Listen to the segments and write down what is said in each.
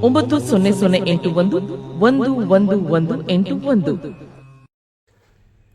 ಒಂಬತ್ತು ಸೊನ್ನೆ ಸೊನ್ನೆ ಎಂಟು ಒಂದು ಒಂದು ಒಂದು ಒಂದು ಎಂಟು ಒಂದು.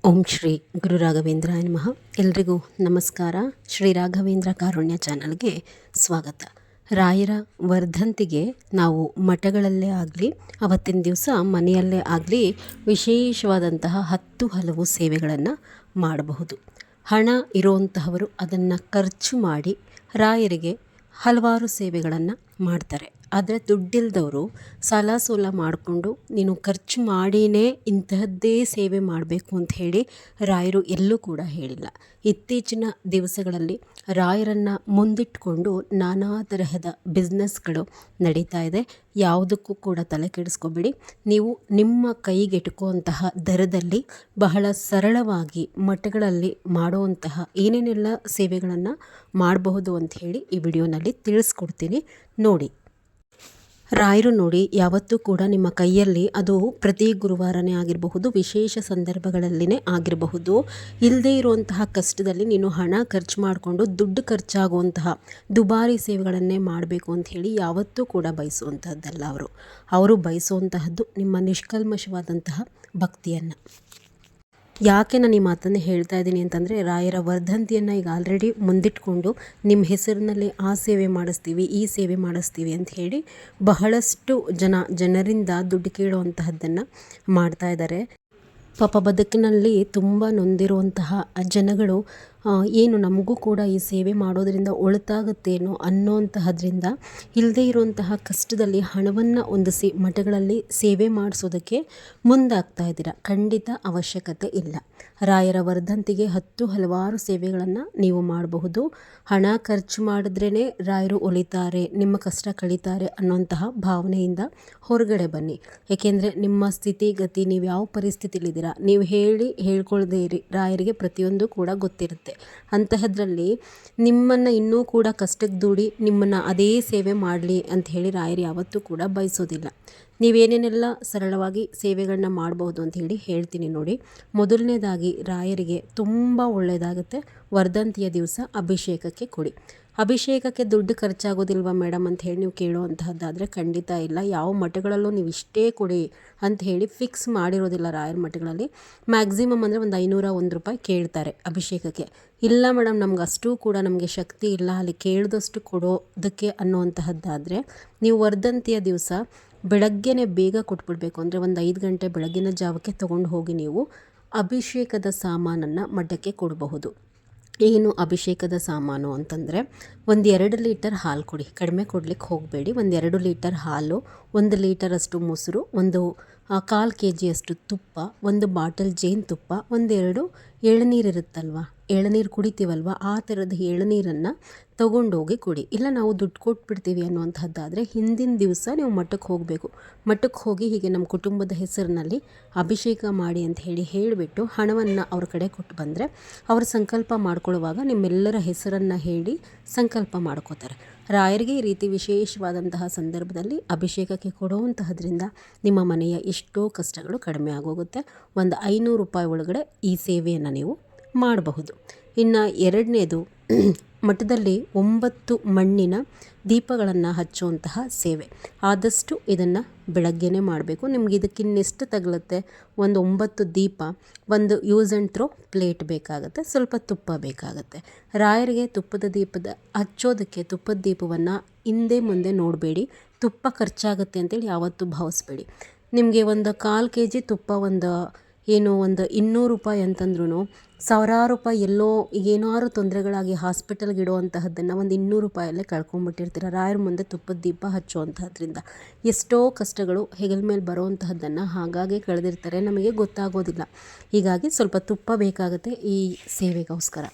ಓಂ ಶ್ರೀ ಗುರು ರಾಘವೇಂದ್ರ ನಮಃ. ಎಲ್ರಿಗೂ ನಮಸ್ಕಾರ. ಶ್ರೀ ರಾಘವೇಂದ್ರ ಕಾರುಣ್ಯ ಚಾನಲ್ಗೆ ಸ್ವಾಗತ. ರಾಯರ ವರ್ಧಂತಿಗೆ ನಾವು ಮಠಗಳಲ್ಲೇ ಆಗಲಿ, ಅವತ್ತಿನ ದಿವಸ ಮನೆಯಲ್ಲೇ ಆಗಲಿ ವಿಶೇಷವಾದಂತಹ ಹತ್ತು ಹಲವು ಸೇವೆಗಳನ್ನು ಮಾಡಬಹುದು. ಹಣ ಇರುವಂತಹವರು ಅದನ್ನು ಖರ್ಚು ಮಾಡಿ ರಾಯರಿಗೆ ಹಲವಾರು ಸೇವೆಗಳನ್ನು ಮಾಡ್ತಾರೆ. ಆದರೆ ದುಡ್ಡಿಲ್ದವರು ಸಾಲ ಸೋಲ ಮಾಡಿಕೊಂಡು ನೀನು ಖರ್ಚು ಮಾಡಿಯೇ ಇಂತಹದ್ದೇ ಸೇವೆ ಮಾಡಬೇಕು ಅಂತ ಹೇಳಿ ರಾಯರು ಎಲ್ಲೂ ಕೂಡ ಹೇಳಿಲ್ಲ. ಇತ್ತೀಚಿನ ದಿವಸಗಳಲ್ಲಿ ರಾಯರನ್ನು ಮುಂದಿಟ್ಕೊಂಡು ನಾನಾ ತರಹದ ಬಿಸ್ನೆಸ್ಗಳು ನಡೀತಾ ಇದೆ. ಯಾವುದಕ್ಕೂ ಕೂಡ ತಲೆ ಕೆಡಿಸ್ಕೋಬೇಡಿ. ನೀವು ನಿಮ್ಮ ಕೈಗೆಟುಕುವಂತಹ ದರದಲ್ಲಿ ಬಹಳ ಸರಳವಾಗಿ ಮಠಗಳಲ್ಲಿ ಮಾಡುವಂತಹ ಏನೇನೆಲ್ಲ ಸೇವೆಗಳನ್ನು ಮಾಡಬಹುದು ಅಂತ ಹೇಳಿ ಈ ವಿಡಿಯೋನಲ್ಲಿ ತಿಳಿಸ್ಕೊಡ್ತೀನಿ. ನೋಡಿ ರಾಯರು ನೋಡಿ ಯಾವತ್ತೂ ಕೂಡ ನಿಮ್ಮ ಕೈಯಲ್ಲಿ ಅದು ಪ್ರತಿ ಗುರುವಾರನೇ ಆಗಿರಬಹುದು, ವಿಶೇಷ ಸಂದರ್ಭಗಳಲ್ಲಿನೇ ಆಗಿರಬಹುದು. ಇಲ್ಲದೇ ಇರುವಂತಹ ಕಷ್ಟದಲ್ಲಿ ನೀನು ಹಣ ಖರ್ಚು ಮಾಡಿಕೊಂಡು ದುಡ್ಡು ಖರ್ಚಾಗುವಂತಹ ದುಬಾರಿ ಸೇವೆಗಳನ್ನೇ ಮಾಡಬೇಕು ಅಂತ ಹೇಳಿ ಯಾವತ್ತೂ ಕೂಡ ಬಯಸುವಂತಹದ್ದಲ್ಲ ಅವರು. ಅವರು ಬಯಸುವಂತಹದ್ದು ನಿಮ್ಮ ನಿಷ್ಕಲ್ಮಶವಾದಂತಹ ಭಕ್ತಿಯನ್ನು. ಯಾಕೆ ನಾನು ಈ ಮಾತನ್ನು ಹೇಳ್ತಾ ಇದ್ದೀನಿ ಅಂತಂದರೆ ರಾಯರ ವರ್ಧಂತಿಯನ್ನು ಈಗ ಆಲ್ರೆಡಿ ಮುಂದಿಟ್ಕೊಂಡು ನಿಮ್ಮ ಹೆಸರಿನಲ್ಲಿ ಆ ಸೇವೆ ಮಾಡಿಸ್ತೀವಿ, ಈ ಸೇವೆ ಮಾಡಿಸ್ತೀವಿ ಅಂತ ಹೇಳಿ ಬಹಳಷ್ಟು ಜನ, ಜನರಿಂದ ದುಡ್ಡು ಕೇಳುವಂತಹದ್ದನ್ನು ಮಾಡ್ತಾ ಇದ್ದಾರೆ. ಪಾಪ ಬದುಕಿನಲ್ಲಿ ತುಂಬ ನೊಂದಿರುವಂತಹ ಜನಗಳು ಏನು ನಮಗೂ ಕೂಡ ಈ ಸೇವೆ ಮಾಡೋದರಿಂದ ಒಳಿತಾಗುತ್ತೇನೋ ಅನ್ನೋಂತಹದ್ರಿಂದ ಇಲ್ಲದೇ ಇರುವಂತಹ ಕಷ್ಟದಲ್ಲಿ ಹಣವನ್ನು ಹೊಂದಿಸಿ ಮಠಗಳಲ್ಲಿ ಸೇವೆ ಮಾಡಿಸೋದಕ್ಕೆ ಮುಂದಾಗ್ತಾ ಇದ್ದೀರಾ. ಖಂಡಿತ ಅವಶ್ಯಕತೆ ಇಲ್ಲ. ರಾಯರ ವರ್ಧಂತಿಗೆ ಹತ್ತು ಹಲವಾರು ಸೇವೆಗಳನ್ನು ನೀವು ಮಾಡಬಹುದು. ಹಣ ಖರ್ಚು ಮಾಡಿದ್ರೇ ರಾಯರು ಒಲಿತಾರೆ ನಿಮ್ಮ ಕಷ್ಟ ಕಳೀತಾರೆ ಅನ್ನೋಂತಹ ಭಾವನೆಯಿಂದ ಹೊರಗಡೆ ಬನ್ನಿ. ಏಕೆಂದರೆ ನಿಮ್ಮ ಸ್ಥಿತಿ, ಗತಿ, ನೀವು ಯಾವ ಪರಿಸ್ಥಿತಿಲಿದ್ದೀರಾ ನೀವು ಹೇಳಿ ಹೇಳ್ಕೊಳ್ದೇ ಇರಿ. ರಾಯರಿಗೆ ಪ್ರತಿಯೊಂದು ಕೂಡ ಗೊತ್ತಿರುತ್ತೆ. ಅಂತಹದ್ರಲ್ಲಿ ನಿಮ್ಮನ್ನು ಇನ್ನೂ ಕೂಡ ಕಷ್ಟಕ್ಕೆ ದೂಡಿ ನಿಮ್ಮನ್ನು ಅದೇ ಸೇವೆ ಮಾಡಲಿ ಅಂತ ಹೇಳಿ ರಾಯರು ಯಾವತ್ತೂ ಕೂಡ ಬಯಸೋದಿಲ್ಲ. ನೀವೇನೇನೆಲ್ಲ ಸರಳವಾಗಿ ಸೇವೆಗಳನ್ನ ಮಾಡಬಹುದು ಅಂತ ಹೇಳಿ ಹೇಳ್ತೀನಿ ನೋಡಿ. ಮೊದಲನೇದಾಗಿ ರಾಯರಿಗೆ ತುಂಬ ಒಳ್ಳೆಯದಾಗುತ್ತೆ ವರ್ಧಂತಿಯ ದಿವಸ ಅಭಿಷೇಕಕ್ಕೆ ಕೊಡಿ. ಅಭಿಷೇಕಕ್ಕೆ ದುಡ್ಡು ಖರ್ಚಾಗೋದಿಲ್ವಾ ಮೇಡಮ್ ಅಂತ ಹೇಳಿ ನೀವು ಕೇಳುವಂತಹದ್ದಾದರೆ ಖಂಡಿತ ಇಲ್ಲ. ಯಾವ ಮಠಗಳಲ್ಲೂ ನೀವು ಇಷ್ಟೇ ಕೊಡಿ ಅಂತ ಹೇಳಿ ಫಿಕ್ಸ್ ಮಾಡಿರೋದಿಲ್ಲ ರಾಯಲ್ ಮಠಗಳಲ್ಲಿ. ಮ್ಯಾಕ್ಸಿಮಮ್ ಅಂದರೆ ಒಂದು ಐನೂರ ಒಂದು ರೂಪಾಯಿ ಕೇಳ್ತಾರೆ ಅಭಿಷೇಕಕ್ಕೆ. ಇಲ್ಲ ಮೇಡಮ್, ನಮ್ಗೆ ಅಷ್ಟೂ ಕೂಡ ನಮಗೆ ಶಕ್ತಿ ಇಲ್ಲ. ಅಲ್ಲಿ ಕೇಳಿದಷ್ಟು ಕೊಡೋದಕ್ಕೆ ಅನ್ನುವಂತಹದ್ದಾದರೆ ನೀವು ವರ್ಧಂತಿಯ ದಿವಸ ಬೆಳಗ್ಗೆನೇ ಬೇಗ ಕೊಟ್ಬಿಡ್ಬೇಕು. ಅಂದರೆ ಒಂದು ಐದು ಗಂಟೆ ಬೆಳಗಿನ ಜಾವಕ್ಕೆ ತೊಗೊಂಡು ಹೋಗಿ ನೀವು ಅಭಿಷೇಕದ ಸಾಮಾನನ್ನು ಮಠಕ್ಕೆ ಕೊಡಬಹುದು. ಏನು ಅಭಿಷೇಕದ ಸಾಮಾನು ಅಂತಂದರೆ ಒಂದು ಎರಡು ಲೀಟರ್ ಹಾಲು ಕೊಡಿ. ಕಡಿಮೆ ಕೊಡ್ಲಿಕ್ಕೆ ಹೋಗಬೇಡಿ. ಒಂದು ಎರಡು ಲೀಟರ್ ಹಾಲು, ಒಂದು ಲೀಟರಷ್ಟು ಮೊಸರು, ಒಂದು ಕಾಲು ಕೆ ಜಿಯಷ್ಟು ತುಪ್ಪ, ಒಂದು ಬಾಟಲ್ ಜೇನುತುಪ್ಪ ಒಂದೆರಡು ಎಳನೀರು ಇರುತ್ತಲ್ವ? ಎಳನೀರು ಕುಡಿತೀವಲ್ವ? ಆ ಥರದ ಎಳನೀರನ್ನು ತೊಗೊಂಡೋಗಿ ಕುಡಿ. ಇಲ್ಲ, ನಾವು ದುಡ್ಡು ಕೊಟ್ಬಿಡ್ತೀವಿ ಅನ್ನುವಂಥದ್ದಾದರೆ ಹಿಂದಿನ ದಿವಸ ನೀವು ಮಠಕ್ಕೆ ಹೋಗಬೇಕು. ಮಠಕ್ಕೆ ಹೋಗಿ ಹೀಗೆ ನಮ್ಮ ಕುಟುಂಬದ ಹೆಸರಿನಲ್ಲಿ ಅಭಿಷೇಕ ಮಾಡಿ ಅಂತ ಹೇಳಿ ಹೇಳಿಬಿಟ್ಟು ಹಣವನ್ನು ಅವ್ರ ಕಡೆ ಕೊಟ್ಟು ಬಂದರೆ ಅವರು ಸಂಕಲ್ಪ ಮಾಡ್ಕೊಳ್ಳುವಾಗ ನಿಮ್ಮೆಲ್ಲರ ಹೆಸರನ್ನು ಹೇಳಿ ಸಂಕಲ್ಪ ಮಾಡ್ಕೋತಾರೆ. ರಾಯರಿಗೆ ಈ ರೀತಿ ವಿಶೇಷವಾದಂತಹ ಸಂದರ್ಭದಲ್ಲಿ ಅಭಿಷೇಕಕ್ಕೆ ಕೊಡುವಂತಹದ್ರಿಂದ ನಿಮ್ಮ ಮನೆಯ ಎಷ್ಟೋ ಕಷ್ಟಗಳು ಕಡಿಮೆ ಆಗೋಗುತ್ತೆ. ಒಂದು ಐನೂರು ರೂಪಾಯಿ ಒಳಗಡೆ ಈ ಸೇವೆಯನ್ನು ನೀವು ಮಾಡಬಹುದು. ಇನ್ನು ಎರಡನೇದು, ಮಠದಲ್ಲಿ ಒಂಬತ್ತು ಮಣ್ಣಿನ ದೀಪಗಳನ್ನು ಹಚ್ಚುವಂತಹ ಸೇವೆ. ಆದಷ್ಟು ಇದನ್ನು ಬೆಳಗ್ಗೆನೇ ಮಾಡಬೇಕು. ನಿಮ್ಗೆ ಇದಕ್ಕಿನ್ನೆಷ್ಟು ತಗಲುತ್ತೆ? ಒಂದು ಒಂಬತ್ತು ದೀಪ, ಒಂದು ಯೂಸ್ ಆ್ಯಂಡ್ ಥ್ರೋ ಪ್ಲೇಟ್ ಬೇಕಾಗುತ್ತೆ. ಸ್ವಲ್ಪ ತುಪ್ಪ ಬೇಕಾಗುತ್ತೆ. ರಾಯರಿಗೆ ತುಪ್ಪದ ದೀಪದ, ಹಚ್ಚೋದಕ್ಕೆ ತುಪ್ಪದ ದೀಪವನ್ನು ಹಿಂದೆ ಮುಂದೆ ನೋಡಬೇಡಿ. ತುಪ್ಪ ಖರ್ಚಾಗುತ್ತೆ ಅಂತೇಳಿ ಯಾವತ್ತೂ ಭಾವಿಸ್ಬೇಡಿ. ನಿಮಗೆ ಒಂದು ಕಾಲು ಕೆ ಜಿ ತುಪ್ಪ ಒಂದು ಏನು ಒಂದು ಇನ್ನೂರು ರೂಪಾಯಿ ಅಂತಂದ್ರೂ ಸಾವಿರಾರು ರೂಪಾಯಿ ಎಲ್ಲೋ ಏನಾದ್ರು ತೊಂದರೆಗಳಾಗಿ ಹಾಸ್ಪಿಟಲ್ಗೆ ಇಡುವಂತಹದ್ದನ್ನು ಒಂದು ಇನ್ನೂರು ರೂಪಾಯಲ್ಲೇ ಕಳ್ಕೊಂಡ್ಬಿಟ್ಟಿರ್ತೀರ ರಾಯರ ಮುಂದೆ ತುಪ್ಪದ ದೀಪ ಹಚ್ಚುವಂತಹದ್ರಿಂದ ಎಷ್ಟೋ ಕಷ್ಟಗಳು ಹೆಗಲ ಮೇಲೆ ಬರುವಂತಹದ್ದನ್ನು ಹಾಗಾಗಿ ಕಳೆದಿರ್ತಾರೆ. ನಮಗೆ ಗೊತ್ತಾಗೋದಿಲ್ಲ. ಹೀಗಾಗಿ ಸ್ವಲ್ಪ ತುಪ್ಪ ಬೇಕಾಗುತ್ತೆ ಈ ಸೇವೆಗೋಸ್ಕರ.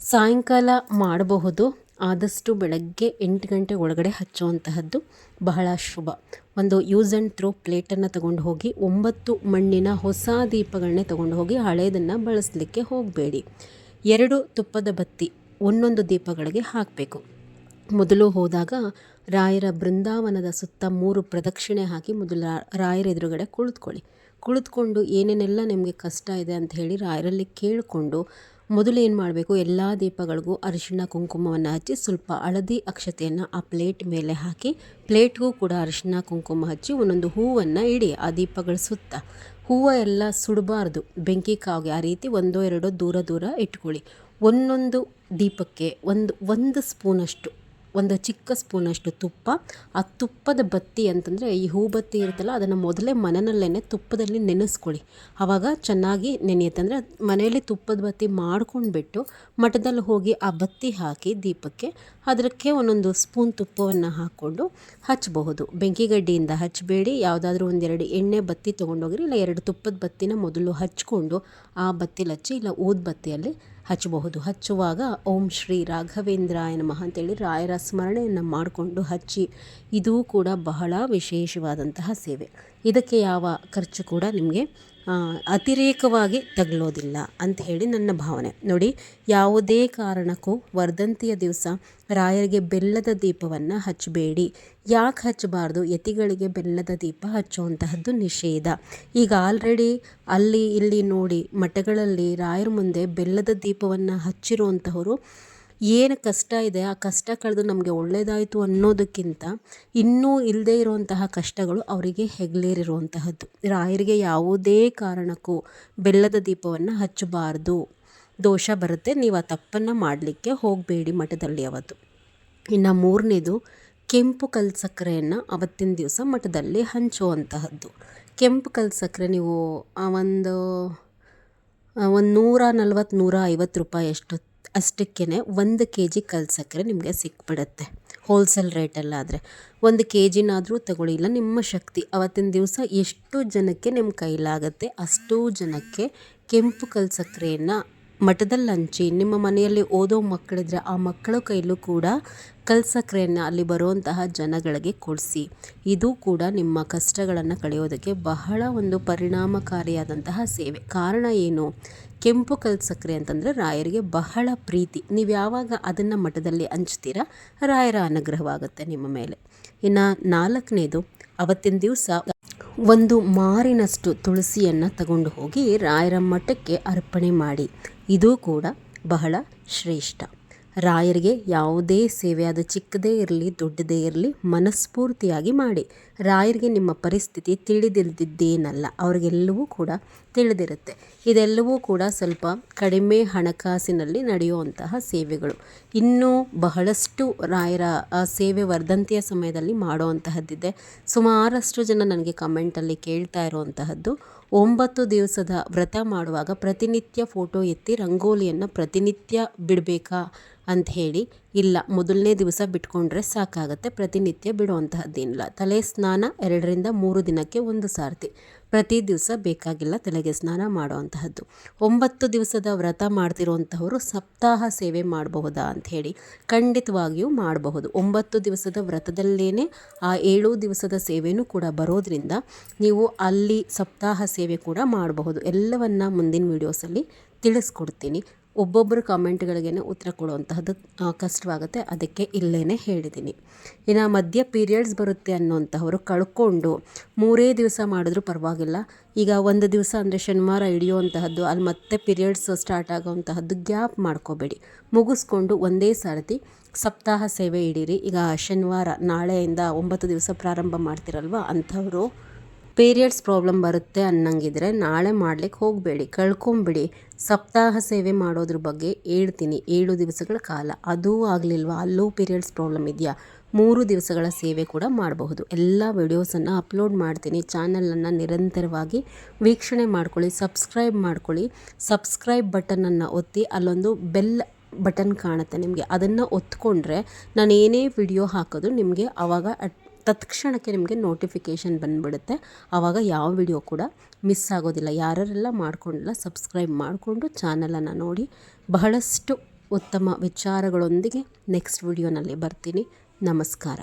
ಸಾಯಂಕಾಲ ಮಾಡಬಹುದು. ಆದಷ್ಟು ಬೆಳಗ್ಗೆ ಎಂಟು ಗಂಟೆ ಒಳಗಡೆ ಹಚ್ಚುವಂತಹದ್ದು ಬಹಳ ಶುಭ. ಒಂದು ಯೂಸ್ ಆ್ಯಂಡ್ ಥ್ರೋ ಪ್ಲೇಟನ್ನು ತಗೊಂಡು ಹೋಗಿ, ಒಂಬತ್ತು ಮಣ್ಣಿನ ಹೊಸ ದೀಪಗಳನ್ನೇ ತಗೊಂಡು ಹೋಗಿ ಹಳೆಯದನ್ನು ಬಳಸಲಿಕ್ಕೆ ಹೋಗಬೇಡಿ. ಎರಡು ತುಪ್ಪದ ಬತ್ತಿ ಒಂದೊಂದು ದೀಪಗಳಿಗೆ ಹಾಕಬೇಕು. ಮೊದಲು ಹೋದಾಗ ರಾಯರ ಬೃಂದಾವನದ ಸುತ್ತ ಮೂರು ಪ್ರದಕ್ಷಿಣೆ ಹಾಕಿ ಮೊದಲು ರಾಯರ ಎದುರುಗಡೆ ಕುಳಿತುಕೊಳ್ಳಿ. ಕುಳಿತುಕೊಂಡು ಏನೇನೆಲ್ಲ ನಿಮಗೆ ಕಷ್ಟ ಇದೆ ಅಂತ ಹೇಳಿ ರಾಯರಲ್ಲಿ ಕೇಳಿಕೊಂಡು ಮೊದಲು ಏನು ಮಾಡಬೇಕು? ಎಲ್ಲ ದೀಪಗಳಿಗೂ ಅರಿಶಿಣ ಕುಂಕುಮವನ್ನು ಹಚ್ಚಿ ಸ್ವಲ್ಪ ಹಳದಿ ಅಕ್ಷತೆಯನ್ನು ಆ ಪ್ಲೇಟ್ ಮೇಲೆ ಹಾಕಿ, ಪ್ಲೇಟ್ಗೂ ಕೂಡ ಅರಿಶಿಣ ಕುಂಕುಮ ಹಚ್ಚಿ ಒಂದೊಂದು ಹೂವನ್ನು ಇಡಿ. ಆ ದೀಪಗಳ ಸುತ್ತ ಹೂವು ಎಲ್ಲ ಸುಡಬಾರ್ದು. ಬೆಂಕಿ ಕಾವಿಗೆ ಆ ರೀತಿ ಒಂದೋ ಎರಡೋ ದೂರ ದೂರ ಇಟ್ಕೊಳ್ಳಿ. ಒಂದೊಂದು ದೀಪಕ್ಕೆ ಒಂದು ಒಂದು ಸ್ಪೂನಷ್ಟು ಒಂದು ಚಿಕ್ಕ ಸ್ಪೂನಷ್ಟು ತುಪ್ಪ. ಆ ತುಪ್ಪದ ಬತ್ತಿ ಅಂತಂದರೆ ಈ ಹೂ ಬತ್ತಿ ಇರುತ್ತಲ್ಲ, ಅದನ್ನು ಮೊದಲೇ ಮನೆಯಲ್ಲೇ ತುಪ್ಪದಲ್ಲಿ ನೆನೆಸ್ಕೊಳ್ಳಿ. ಆವಾಗ ಚೆನ್ನಾಗಿ ನೆನೆಯುತ್ತೆ. ಅಂದರೆ ಮನೆಯಲ್ಲಿ ತುಪ್ಪದ ಬತ್ತಿ ಮಾಡ್ಕೊಂಡ್ಬಿಟ್ಟು ಮಠದಲ್ಲಿ ಹೋಗಿ ಆ ಬತ್ತಿ ಹಾಕಿ ದೀಪಕ್ಕೆ ಅದಕ್ಕೆ ಒಂದೊಂದು ಸ್ಪೂನ್ ತುಪ್ಪವನ್ನು ಹಾಕ್ಕೊಂಡು ಹಚ್ಚಬಹುದು ಬೆಂಕಿಗಡ್ಡಿಯಿಂದ ಹಚ್ಚಬೇಡಿ ಯಾವುದಾದ್ರೂ ಒಂದೆರಡು ಎಣ್ಣೆ ಬತ್ತಿ ತೊಗೊಂಡೋಗಿರಿ, ಇಲ್ಲ ಎರಡು ತುಪ್ಪದ ಬತ್ತಿನ ಮೊದಲು ಹಚ್ಕೊಂಡು ಆ ಬತ್ತಿಲಿ ಹಚ್ಚಿ ಇಲ್ಲ ಊದ್ ಬತ್ತಿಯಲ್ಲಿ ಹಚ್ಚಬಹುದು. ಹಚ್ಚುವಾಗ ಓಂ ಶ್ರೀ ರಾಘವೇಂದ್ರಾಯ ನಮಃ ಅಂತೇಳಿ ರಾಯರ ಸ್ಮರಣೆಯನ್ನು ಮಾಡಿಕೊಂಡು ಹಚ್ಚಿ, ಇದೂ ಕೂಡ ಬಹಳ ವಿಶೇಷವಾದಂತಹ ಸೇವೆ. ಇದಕ್ಕೆ ಯಾವ ಖರ್ಚು ಕೂಡ ನಿಮಗೆ ಅತಿರೇಕವಾಗಿ ತಗಲೋದಿಲ್ಲ ಅಂತ ಹೇಳಿ ನನ್ನ ಭಾವನೆ. ನೋಡಿ, ಯಾವುದೇ ಕಾರಣಕ್ಕೂ ವರ್ಧಂತಿಯ ದಿವಸ ರಾಯರಿಗೆ ಬೆಲ್ಲದ ದೀಪವನ್ನು ಹಚ್ಚಬೇಡಿ. ಯಾಕೆ ಹಚ್ಚಬಾರ್ದು? ಯತಿಗಳಿಗೆ ಬೆಲ್ಲದ ದೀಪ ಹಚ್ಚುವಂತಹದ್ದು ನಿಷೇಧ. ಈಗ ಆಲ್ರೆಡಿ ಅಲ್ಲಿ, ಇಲ್ಲಿ ನೋಡಿ, ಮಠಗಳಲ್ಲಿ ರಾಯರ ಮುಂದೆ ಬೆಲ್ಲದ ದೀಪವನ್ನು ಹಚ್ಚಿರುವಂತಹವರು ಏನು ಕಷ್ಟ ಇದೆ, ಆ ಕಷ್ಟ ಕಳೆದು ನಮಗೆ ಒಳ್ಳೆಯದಾಯಿತು ಅನ್ನೋದಕ್ಕಿಂತ ಇನ್ನೂ ಇಲ್ಲದೇ ಇರುವಂತಹ ಕಷ್ಟಗಳು ಅವರಿಗೆ ಹೆಗಲೇರಿರುವಂತಹದ್ದು. ರಾಯರಿಗೆ ಯಾವುದೇ ಕಾರಣಕ್ಕೂ ಬೆಲ್ಲದ ದೀಪವನ್ನು ಹಚ್ಚಬಾರ್ದು. ದೋಷ ಬರುತ್ತೆ, ನೀವು ಆ ತಪ್ಪನ್ನು ಮಾಡಲಿಕ್ಕೆ ಹೋಗಬೇಡಿ ಮಠದಲ್ಲಿ ಅವತ್ತು ಇನ್ನು ಮೂರನೇದು, ಕೆಂಪು ಕಲ್ ಸಕ್ಕರೆಯನ್ನು ಅವತ್ತಿನ ದಿವಸ ಮಠದಲ್ಲಿ ಹಂಚುವಂತಹದ್ದು. ಕೆಂಪು ಕಲ್ ಸಕ್ಕರೆ ನೀವು ಆ ಒಂದು ಒಂದು ನೂರ ನಲ್ವತ್ತು ನೂರ ಐವತ್ತು ರೂಪಾಯಿ ಅಷ್ಟು ಅಷ್ಟಕ್ಕೇ ಒಂದು ಕೆ ಜಿ ಕಲ್ಲು ಸಕ್ಕರೆ ನಿಮಗೆ ಸಿಕ್ಬಿಡುತ್ತೆ. ಹೋಲ್ಸೇಲ್ ರೇಟಲ್ಲಾದರೆ ಒಂದು ಕೆ ಜಿನಾದರೂ ತಗೊಳ್ಳಿ. ಇಲ್ಲ, ನಿಮ್ಮ ಶಕ್ತಿ. ಅವತ್ತಿನ ದಿವಸ ಎಷ್ಟು ಜನಕ್ಕೆ ನಿಮ್ಮ ಕೈಲಾಗುತ್ತೆ ಅಷ್ಟು ಜನಕ್ಕೆ ಕೆಂಪು ಕಲ್ಲು ಸಕ್ಕರೆಯನ್ನು ಮಠದಲ್ಲಿ ಹಂಚಿ ನಿಮ್ಮ ಮನೆಯಲ್ಲಿ ಓದೋ ಮಕ್ಕಳಿದ್ರೆ ಆ ಮಕ್ಕಳ ಕೈಲೂ ಕೂಡ ಕಲ್ಸಕ್ರೆಯನ್ನು ಅಲ್ಲಿ ಬರುವಂತಹ ಜನಗಳಿಗೆ ಕೊಡಿಸಿ. ಇದು ಕೂಡ ನಿಮ್ಮ ಕಷ್ಟಗಳನ್ನು ಕಳೆಯೋದಕ್ಕೆ ಬಹಳ ಒಂದು ಪರಿಣಾಮಕಾರಿಯಾದಂತಹ ಸೇವೆ. ಕಾರಣ ಏನು? ಕೆಂಪು ಕಲ್ಸಕ್ರೆ ಅಂತಂದರೆ ರಾಯರಿಗೆ ಬಹಳ ಪ್ರೀತಿ. ನೀವು ಯಾವಾಗ ಅದನ್ನು ಮಠದಲ್ಲಿ ಹಂಚ್ತೀರಾ? ರಾಯರ ಅನುಗ್ರಹವಾಗುತ್ತೆ ನಿಮ್ಮ ಮೇಲೆ. ಇನ್ನು ನಾಲ್ಕನೇದು, ಅವತ್ತಿನ ದಿವಸ ಒಂದು ಮಾರಿನಷ್ಟು ತುಳಸಿಯನ್ನು ತಗೊಂಡು ಹೋಗಿ ರಾಯರ ಮಠಕ್ಕೆ ಅರ್ಪಣೆ ಮಾಡಿ. ಇದು ಕೂಡ ಬಹಳ ಶ್ರೇಷ್ಠ. ರಾಯರಿಗೆ ಯಾವುದೇ ಸೇವೆ ಅದು ಚಿಕ್ಕದೇ ಇರಲಿ, ದೊಡ್ಡದೇ ಇರಲಿ ಮನಸ್ಫೂರ್ತಿಯಾಗಿ ಮಾಡಿ. ರಾಯರಿಗೆ ನಿಮ್ಮ ಪರಿಸ್ಥಿತಿ ತಿಳಿದಿಲ್ದಿದ್ದೇನಲ್ಲ, ಅವ್ರಿಗೆಲ್ಲವೂ ಕೂಡ ತಿಳಿದಿರುತ್ತೆ. ಇದೆಲ್ಲವೂ ಕೂಡ ಸ್ವಲ್ಪ ಕಡಿಮೆ ಹಣಕಾಸಿನಲ್ಲಿ ನಡೆಯುವಂತಹ ಸೇವೆಗಳು. ಇನ್ನೂ ಬಹಳಷ್ಟು ರಾಯರ ಸೇವೆ ವರ್ಧಂತಿಯ ಸಮಯದಲ್ಲಿ ಮಾಡುವಂತಹದ್ದಿದೆ. ಸುಮಾರಷ್ಟು ಜನ ನನಗೆ ಕಮೆಂಟಲ್ಲಿ ಕೇಳ್ತಾ ಇರುವಂತಹದ್ದು ಒಂಬತ್ತು ದಿವಸದ ವ್ರತ ಮಾಡುವಾಗ ಪ್ರತಿನಿತ್ಯ ಫೋಟೋ ಎತ್ತಿ ರಂಗೋಲಿಯನ್ನು ಪ್ರತಿನಿತ್ಯ ಬಿಡಬೇಕಾ ಅಂತ ಹೇಳಿ, ಇಲ್ಲ ಮೊದಲನೇ ದಿವಸ ಬಿಟ್ಕೊಂಡ್ರೆ ಸಾಕಾಗತ್ತೆ, ಪ್ರತಿನಿತ್ಯ ಬಿಡುವಂತಹದ್ದೇನಿಲ್ಲ. ತಲೆ ಸ್ನಾನ ಎರಡರಿಂದ ಮೂರು ದಿನಕ್ಕೆ ಒಂದು ಸಾರ್ತಿ. ಪ್ರತಿ ದಿವಸ ಬೇಕಾಗಿಲ್ಲ ತಲೆಗೆ ಸ್ನಾನ ಮಾಡುವಂತಹದ್ದು. ಒಂಬತ್ತು ದಿವಸದ ವ್ರತ ಮಾಡ್ತಿರುವಂತಹವರು ಸಪ್ತಾಹ ಸೇವೆ ಮಾಡಬಹುದಾ ಅಂತ ಹೇಳಿ ಖಂಡಿತವಾಗಿಯೂ ಮಾಡಬಹುದು. ಒಂಬತ್ತು ದಿವಸದ ವ್ರತದಲ್ಲೇ ಆ ಏಳು ದಿವಸದ ಸೇವೆಯೂ ಕೂಡ ಬರೋದ್ರಿಂದ ನೀವು ಅಲ್ಲಿ ಸಪ್ತಾಹ ಸೇವೆ ಕೂಡ ಮಾಡಬಹುದು. ಎಲ್ಲವನ್ನ ಮುಂದಿನ ವೀಡಿಯೋಸಲ್ಲಿ ತಿಳಿಸ್ಕೊಡ್ತೀನಿ. ಒಬ್ಬೊಬ್ಬರು ಕಾಮೆಂಟ್ಗಳಿಗೆ ಉತ್ತರ ಕೊಡುವಂತಹದ್ದು ಕಷ್ಟವಾಗುತ್ತೆ. ಅದಕ್ಕೆ ಇಲ್ಲೇ ಹೇಳಿದ್ದೀನಿ ಇನ್ನು ಮಧ್ಯ ಪೀರಿಯಡ್ಸ್ ಬರುತ್ತೆ ಅನ್ನೋಂಥವ್ರು ಕಳ್ಕೊಂಡು, ಮೂರೇ ದಿವಸ ಮಾಡಿದ್ರೂ ಪರವಾಗಿಲ್ಲ. ಈಗ ಒಂದು ದಿವಸ ಅಂದರೆ ಶನಿವಾರ ಹಿಡಿಯುವಂತಹದ್ದು, ಅಲ್ಲಿ ಮತ್ತೆ ಪೀರಿಯಡ್ಸ್ ಸ್ಟಾರ್ಟ್ ಆಗೋವಂತಹದ್ದು ಗ್ಯಾಪ್ ಮಾಡ್ಕೋಬೇಡಿ. ಮುಗಿಸ್ಕೊಂಡು ಒಂದೇ ಸಾರತಿ, ಸಪ್ತಾಹ ಸೇವೆ ಇಡೀರಿ ಈಗ ಶನಿವಾರ, ನಾಳೆಯಿಂದ ಒಂಬತ್ತು ದಿವಸ ಪ್ರಾರಂಭ ಮಾಡ್ತಿರಲ್ವ? ಅಂಥವರು ಪೀರಿಯಡ್ಸ್ ಪ್ರಾಬ್ಲಮ್ ಬರುತ್ತೆ ಅನ್ನಂಗಿದ್ರೆ ನಾಳೆ ಮಾಡ್ಲಿಕ್ಕೆ ಹೋಗಬೇಡಿ, ಕಳ್ಕೊಂಬಿಡಿ. ಸಪ್ತಾಹ ಸೇವೆ ಮಾಡೋದ್ರ ಬಗ್ಗೆ ಹೇಳ್ತೀನಿ. ಏಳು ದಿವಸಗಳ ಕಾಲ. ಅದೂ ಆಗಲಿಲ್ವಾ? ಅಲ್ಲೂ ಪೀರಿಯಡ್ಸ್ ಪ್ರಾಬ್ಲಮ್ ಇದೆಯಾ? ಮೂರು ದಿವಸಗಳ ಸೇವೆ ಕೂಡ ಮಾಡಬಹುದು. ಎಲ್ಲ ವಿಡಿಯೋಸನ್ನು ಅಪ್ಲೋಡ್ ಮಾಡ್ತೀನಿ. ಚಾನಲನ್ನು ನಿರಂತರವಾಗಿ ವೀಕ್ಷಣೆ ಮಾಡ್ಕೊಳ್ಳಿ, ಸಬ್ಸ್ಕ್ರೈಬ್ ಮಾಡ್ಕೊಳ್ಳಿ. ಸಬ್ಸ್ಕ್ರೈಬ್ ಬಟನನ್ನು ಒತ್ತಿ, ಅಲ್ಲೊಂದು ಬೆಲ್ ಬಟನ್ ಕಾಣುತ್ತೆ ನಿಮಗೆ. ಅದನ್ನು ಒತ್ಕೊಂಡ್ರೆ ನಾನು ಏನೇ ವಿಡಿಯೋ ಹಾಕೋದು ನಿಮಗೆ ಆವಾಗ ತತ್ಕ್ಷಣಕ್ಕೆ ನಿಮಗೆ ನೋಟಿಫಿಕೇಷನ್ ಬಂದುಬಿಡುತ್ತೆ. ಆವಾಗ ಯಾವ ವಿಡಿಯೋ ಕೂಡ ಮಿಸ್ ಆಗೋದಿಲ್ಲ. ಯಾರೆಲ್ಲ ಮಾಡ್ಕೊಂಡಿಲ್ಲ ಸಬ್ಸ್ಕ್ರೈಬ್ ಮಾಡಿಕೊಂಡು ಚಾನಲನ್ನು ನೋಡಿ ಬಹಳಷ್ಟು ಉತ್ತಮ ವಿಚಾರಗಳೊಂದಿಗೆ ನೆಕ್ಸ್ಟ್ ವಿಡಿಯೋನಲ್ಲಿ ಬರ್ತೀನಿ. ನಮಸ್ಕಾರ.